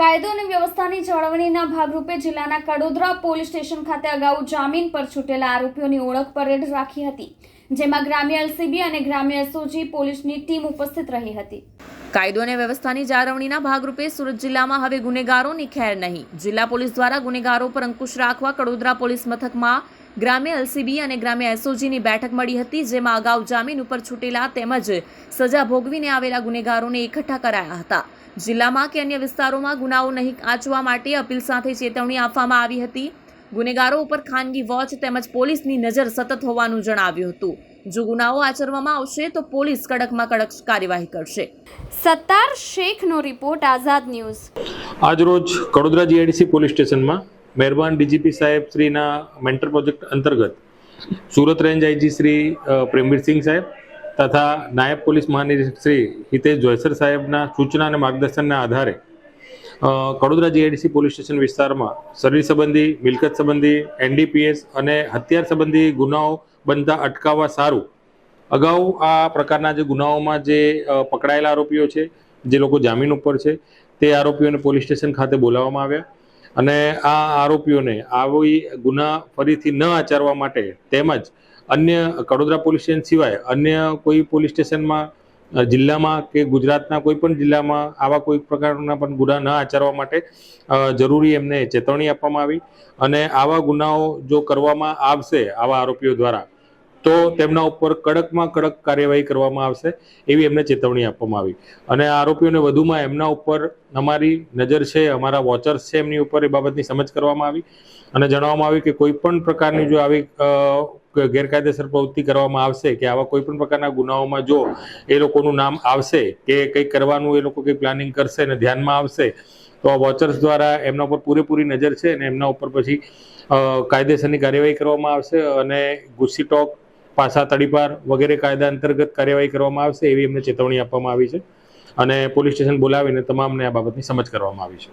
કાયદો અને વ્યવસ્થાની જાળવણીના ભાગરૂપે જિલ્લાના કડોદરા પોલીસ સ્ટેશન ખાતે અગાઉ જામીન પર છૂટેલા આરોપીઓની ઓળખ પરેડ રાખી હતી, જેમાં ગ્રામ્ય એલસીબી અને ગ્રામ્ય એસઓજી પોલીસની ટીમ ઉપસ્થિત રહી હતી. કાયદો અને વ્યવસ્થાની જાળવણીના ભાગરૂપે સુરત જિલ્લામાં હવે ગુનેગારોની ખેર નહીં. જિલ્લા પોલીસ દ્વારા ગુનેગારો પર અંકુશ રાખવા કડોદરા પોલીસ મથકમાં ગ્રામ્ય એલસીબી અને ગ્રામ્ય એસઓજીની બેઠક મળી હતી, જેમાં અગાઉ જામીન ઉપર છૂટેલા તેમજ સજા ભોગવીને આવેલા ગુનેગારોને એકઠા કરાયા હતા. જિલ્લામાં કે અન્ય વિસ્તારોમાં ગુનાઓ નહીં આંચવા માટે અપીલ સાથે ચેતવણી આપવામાં આવી હતી. ગુનેગારો ઉપર ખાનગી વોચ તેમજ પોલીસની નજર સતત હોવાનું જણાવ્યું હતું. જો ગુનાઓ આચરવામાં આવશે તો પોલીસ કડકમાં કડક કાર્યવાહી કરશે. સત્તાર શેખનો રિપોર્ટ આઝાદ ન્યૂઝ. આજરોજ કડોદરા જીઆઈડીસી પોલીસ સ્ટેશનમાં મહેરબાન ડીજીપી સાહેબ શ્રીના મેન્ટર પ્રોજેક્ટ અંતર્ગત સુરત રેન્જ આઈજી શ્રી પ્રેમવીરસિંહ સાહેબ તથા નાયબ પોલીસ મહાનિરીક્ષક શ્રી હિતેશ જોયસર સાહેબના સૂચના અને માર્ગદર્શનના આધારે કડોદરા જીઆઈડીસી પોલીસ સ્ટેશન વિસ્તારમાં શરીર સંબંધી, મિલકત સંબંધી, એનડીપીએસ અને હત્યાર સંબંધી ગુનાઓ બનતા અટકાવવા સારું. અગાઉ આ પ્રકારના જે ગુનાઓમાં જે પકડાયેલા આરોપીઓ છે, જે લોકો જામીન ઉપર છે, તે આરોપીઓને પોલીસ સ્ટેશન ખાતે બોલાવવામાં આવ્યા. અને આ આરોપીઓને આવી ગુના ફરીથી ન આચરવા માટે તેમજ અન્ય કડોદરા પોલીસ સ્ટેશન સિવાય અન્ય કોઈ પોલીસ સ્ટેશનમાં જિલ્લામાં કે ગુજરાતના કોઈ પણ જિલ્લામાં આવા કોઈ પ્રકારના પણ ગુના ન આચરવા માટે જરૂરી એમને ચેતવણી આપવામાં આવી. અને આવા ગુનાઓ જો કરવામાં આવશે, આવા આરોપીઓ દ્વારા તો તેમના ઉપર કડકમાં કડક કાર્યવાહી કરવામાં આવશે એવી એમને ચેતવણી આપવામાં આવી. અને આરોપીઓને વધુમાં એમના ઉપર અમારી નજર છે, અમારા વોચર્સ છે એમની ઉપર એ બાબતની સમજ કરવામાં આવી. અને જણાવવામાં આવ્યું કે કોઈ પણ પ્રકારની જો આવી ગેરકાયદેસર પ્રવૃત્તિ કરવામાં આવશે કે આવા કોઈ પણ પ્રકારના ગુનાઓમાં જો એ લોકોનું નામ આવશે કે કંઈક કરવાનું એ લોકો કંઈ પ્લાનિંગ કરશે અને ધ્યાનમાં આવશે, તો આ વોચર્સ દ્વારા એમના ઉપર પૂરેપૂરી નજર છે અને એમના ઉપર પછી કાયદેસરની કાર્યવાહી કરવામાં આવશે અને ગુસ્સી ટોક પાસા તડીપાર વગેરે કાયદા અંતર્ગત કાર્યવાહી કરવામાં આવશે એવી એમને ચેતવણી આપવામાં આવી છે. અને પોલીસ સ્ટેશન બોલાવીને તમામને આ બાબતની સમજ કરવામાં આવી છે.